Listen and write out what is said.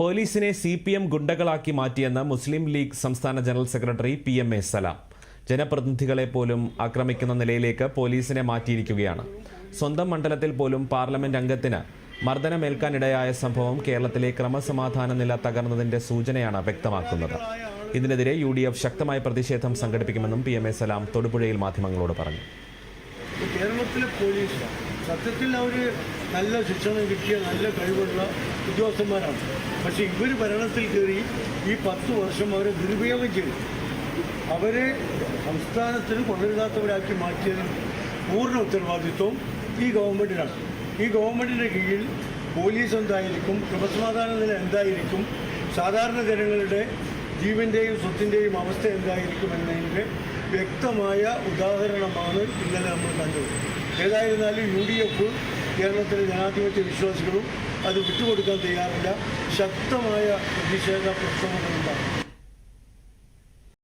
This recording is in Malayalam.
പോലീസിനെ സി പി എം ഗുണ്ടകളാക്കി മാറ്റിയെന്ന് മുസ്ലിം ലീഗ് സംസ്ഥാന general secretary P M A Salam. ജനപ്രതിനിധികളെ പോലും ആക്രമിക്കുന്ന നിലയിലേക്ക് പോലീസിനെ മാറ്റിയിരിക്കുകയാണ്. സ്വന്തം മണ്ഡലത്തിൽ പോലും പാർലമെന്റ് അംഗത്തിന് മർദ്ദനമേൽക്കാനിടയായ സംഭവം കേരളത്തിലെ ക്രമസമാധാന നില തകർന്നതിന്റെ സൂചനയാണ് വ്യക്തമാക്കുന്നത്. ഇതിനെതിരെ യു ഡി എഫ് ശക്തമായ പ്രതിഷേധം സംഘടിപ്പിക്കുമെന്നും പി എം എ സലാം തൊടുപുഴയിൽ മാധ്യമങ്ങളോട് പറഞ്ഞു. കേരളത്തിലെ പോലീസ് സത്യത്തിൽ അവർ നല്ല ശിക്ഷണം കിട്ടിയ നല്ല കഴിവുള്ള ഉദ്യോഗസ്ഥന്മാരാണ്. പക്ഷേ ഇവർ ഭരണത്തിൽ കയറി ഈ പത്ത് വർഷം അവരെ ദുരുപയോഗം ചെയ്തു. അവരെ സംസ്ഥാനത്തിന് കൊള്ളരുതാത്തവരാക്കി മാറ്റിയതിന് പൂർണ ഉത്തരവാദിത്വം ഈ ഗവൺമെന്റിനാണ് ഈ ഗവൺമെന്റിന്റെ കീഴിൽ പോലീസ് എന്തായിരിക്കും ക്രമസമാധാന നില എന്തായിരിക്കും സാധാരണ ജനങ്ങളുടെ ജീവന്റെയും സ്വത്തിന്റെയും അവസ്ഥ എന്തായിരിക്കും എന്നതിന്റെ വ്യക്തമായ ഉദാഹരണമാണ് ഇന്നലെ നമ്മൾ കണ്ടത്. ഏതായിരുന്നാലും യു ഡി എഫ് കേരളത്തിലെ ജനാധിപത്യ വിശ്വാസികളും അത് വിട്ടുകൊടുക്കാൻ തയ്യാറില്ല. ശക്തമായ പ്രതിഷേധ പ്രക്ഷോഭങ്ങളുണ്ടാകും